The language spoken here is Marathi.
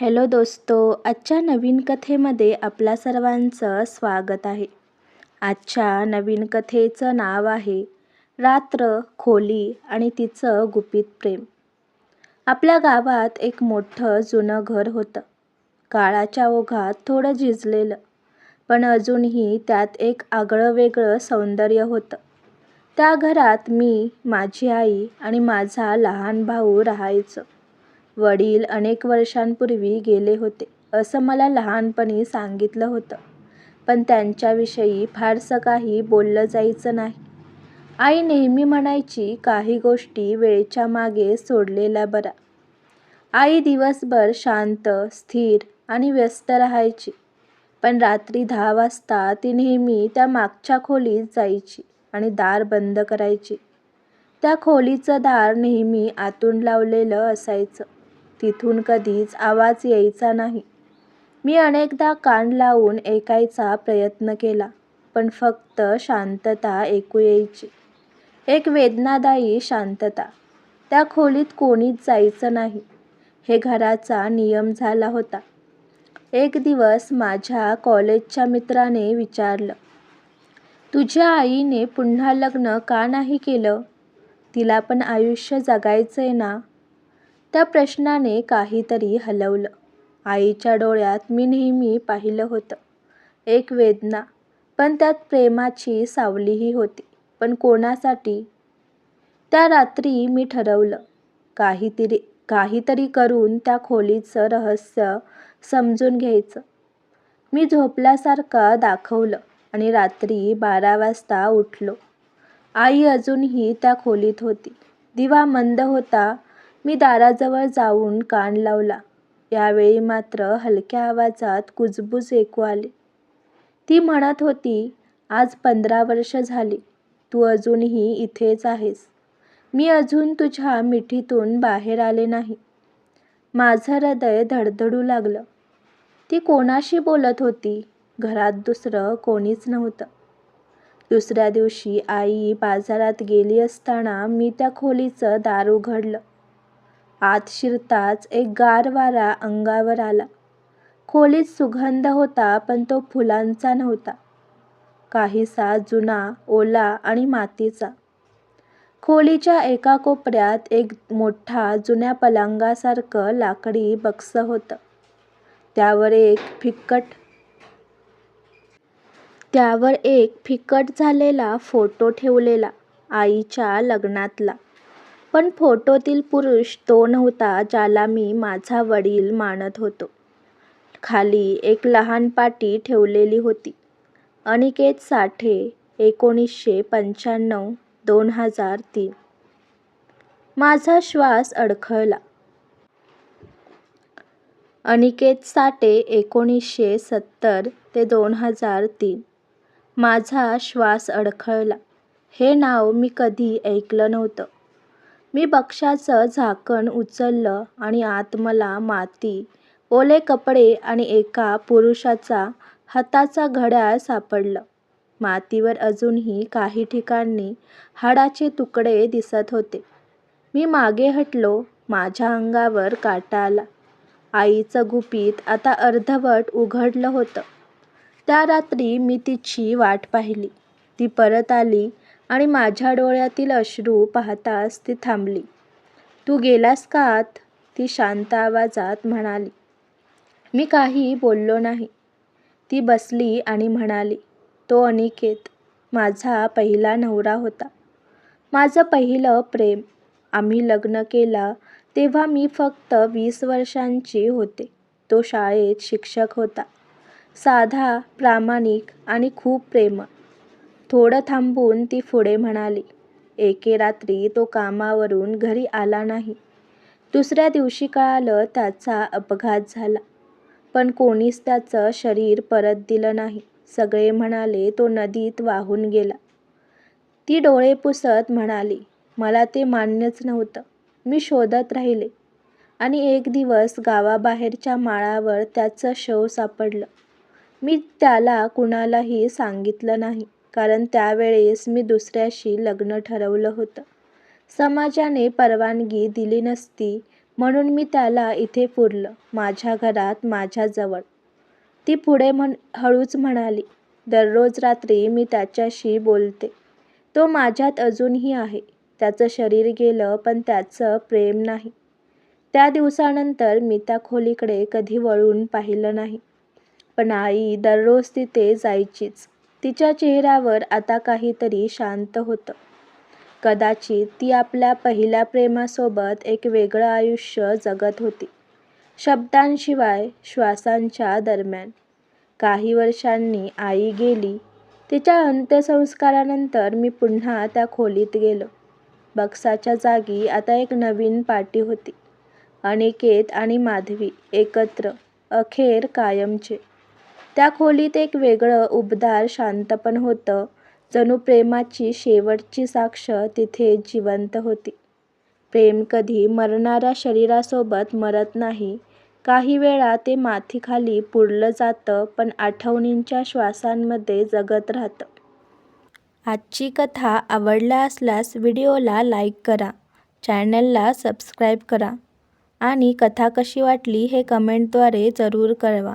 हॅलो दोस्तो आजच्या नवीन कथेमध्ये आपल्या सर्वांचं स्वागत आहे. आजच्या नवीन कथेचं नाव आहे रात्र खोली आणि तिचं गुपित प्रेम. आपल्या गावात एक मोठं जुनं घर होतं. काळाच्या ओघात थोडं झिजलेलं पण अजूनही त्यात एक आगळं वेगळं सौंदर्य होतं. त्या घरात मी माझी आई आणि माझा लहान भाऊ राहायचं. वडील अनेक वर्षांपूर्वी गेले होते असं मला लहानपणी सांगितलं होतं. पण त्यांच्याविषयी फारसं काही बोललं जायचं नाही. आई नेहमी म्हणायची काही गोष्टी वेळेच्या मागे सोडलेल्या बरा. आई दिवसभर शांत स्थिर आणि व्यस्त राहायची. पण रात्री दहा वाजता ती नेहमी त्या मागच्या खोलीत जायची आणि दार बंद करायची. त्या खोलीचं दार नेहमी आतून लावलेलं असायचं. तिथून कधीच आवाज यायचा नाही. मी अनेकदा कान लावून ऐकायचा प्रयत्न केला पण फक्त शांतता ऐकू यायची. एक वेदनादायी शांतता. त्या खोलीत कोणीच जायचं नाही. हे घराचा नियम झाला होता. एक दिवस माझ्या कॉलेजच्या मित्राने विचारलं तुझ्या आईने पुन्हा लग्न का नाही केलं? तिला पण आयुष्य जगायचं आहे ना? त्या प्रश्नाने काहीतरी हलवलं. आईच्या डोळ्यात मी नेहमी पाहिलं होतं. एक वेदना पण त्यात प्रेमाची सावलीही होती. पण कोणासाठी? त्या रात्री मी ठरवलं काहीतरी काहीतरी करून त्या खोलीचं रहस्य समजून घ्यायचं. मी झोपल्यासारखं दाखवलं आणि रात्री बारा वाजता उठलो. आई अजूनही त्या खोलीत होती. दिवा मंद होता मी दाराजवळ जाऊन कान लावला. यावेळी मात्र हलक्या आवाजात कुजबूज ऐकू आली. ती म्हणत होती आज पंधरा वर्ष झाली. तू अजूनही इथेच आहेस. मी अजून तुझ्या मिठीतून बाहेर आले नाही. माझं हृदय धडधडू लागलं. ती कोणाशी बोलत होती? घरात दुसरं कोणीच नव्हतं. दुसऱ्या दिवशी आई बाजारात गेली असताना मी त्या खोलीचं दार उघडलं. आत शिरताच एक गार वारा अंगावर आला. खोलीत सुगंध होता पण तो फुलांचा नव्हता. काहीसा जुना ओला आणि मातीचा. खोलीच्या एका कोपऱ्यात एक मोठा जुन्या पलंगासारखं लाकडी बक्स होतं. त्यावर एक फिक्कट. त्यावर एक फिकट झालेला फोटो ठेवलेला आईच्या लग्नातला. पण फोटोतील पुरुष तो नव्हता ज्याला मी माझा वडील मानत होतो. खाली एक लहान पाटी ठेवलेली होती. अनिकेत साठे एकोणीसशे पंच्याण्णव दोन हजार तीन. माझा श्वास अडखळला. अनिकेत साठे एकोणीसशे सत्तर ते दोन हजार तीन. माझा श्वास अडखळला. हे नाव मी कधी ऐकलं नव्हतं. मी बक्षाचं झाकण उचललं आणि आत मला माती ओले कपडे आणि एका पुरुषाचा हाताचा घड्याळ सापडलं. मातीवर अजूनही काही ठिकाणी हाडाचे तुकडे दिसत होते. मी मागे हटलो माझ्या अंगावर काटा आला. आईचं गुपित आता अर्धवट उघडलं होतं. त्या रात्री मी तिची वाट पाहिली. ती परत आली आणि माझ्या डोळ्यातील अश्रू पाहताच ती थांबली. तू गेलास का आत? ती शांत आवाजात म्हणाली. मी काही बोललो नाही. ती बसली आणि म्हणाली तो अनिकेत माझा पहिला नवरा होता. माझं पहिलं प्रेम. आम्ही लग्न केला तेव्हा मी फक्त वीस वर्षांची होते. तो शाळेत शिक्षक होता. साधा प्रामाणिक आणि खूप प्रेमळ. थोडं थांबून ती पुढे म्हणाली एके रात्री तो कामावरून घरी आला नाही. दुसऱ्या दिवशी कळालं त्याचा अपघात झाला. पण कोणीच त्याचं शरीर परत दिलं नाही. सगळे म्हणाले तो नदीत वाहून गेला. ती डोळे पुसत म्हणाली मला ते मान्यच नव्हतं. मी शोधत राहिले. आणि एक दिवस गावाबाहेरच्या माळावर त्याचं शव सापडलं. मी त्याला कुणालाही सांगितलं नाही. कारण त्यावेळेस मी दुसऱ्याशी लग्न ठरवलं होतं. समाजाने परवानगी दिली नसती म्हणून मी त्याला इथे पुरलं माझ्या घरात माझ्याजवळ ती पुढे म्हण हळूच म्हणाली दररोज रात्री मी त्याच्याशी बोलते. तो माझ्यात अजूनही आहे. त्याचं शरीर गेलं पण त्याचं प्रेम नाही. त्या दिवसानंतर मी त्या खोलीकडे कधी वळून पाहिलं नाही. पण आई दररोज तिथे जायचीच. तिच्या चेहऱ्यावर आता काहीतरी शांत होतं. कदाचित ती आपल्या पहिल्या प्रेमासोबत एक वेगळं आयुष्य जगत होती. शब्दांशिवाय श्वासांच्या दरम्यान. काही वर्षांनी आई गेली. तिच्या अंत्यसंस्कारानंतर मी पुन्हा त्या खोलीत गेलो. बक्साच्या जागी आता एक नवीन पाटी होती. अनिकेत आणि माधवी एकत्र अखेर कायमचे. त्या खोलीत एक वेगळं उबदार शांतपण होतं. जणू प्रेमाची शेवटची साक्ष तिथे जिवंत होती. प्रेम कधी मरणाऱ्या शरीरासोबत मरत नाही. काही वेळा ते माथीखाली पुरलं जातं पण आठवणींच्या श्वासांमध्ये जगत राहतं. आजची कथा आवडला असल्यास व्हिडिओला लाईक करा चॅनलला सबस्क्राईब करा आणि कथा कशी वाटली हे कमेंटद्वारे जरूर कळवा.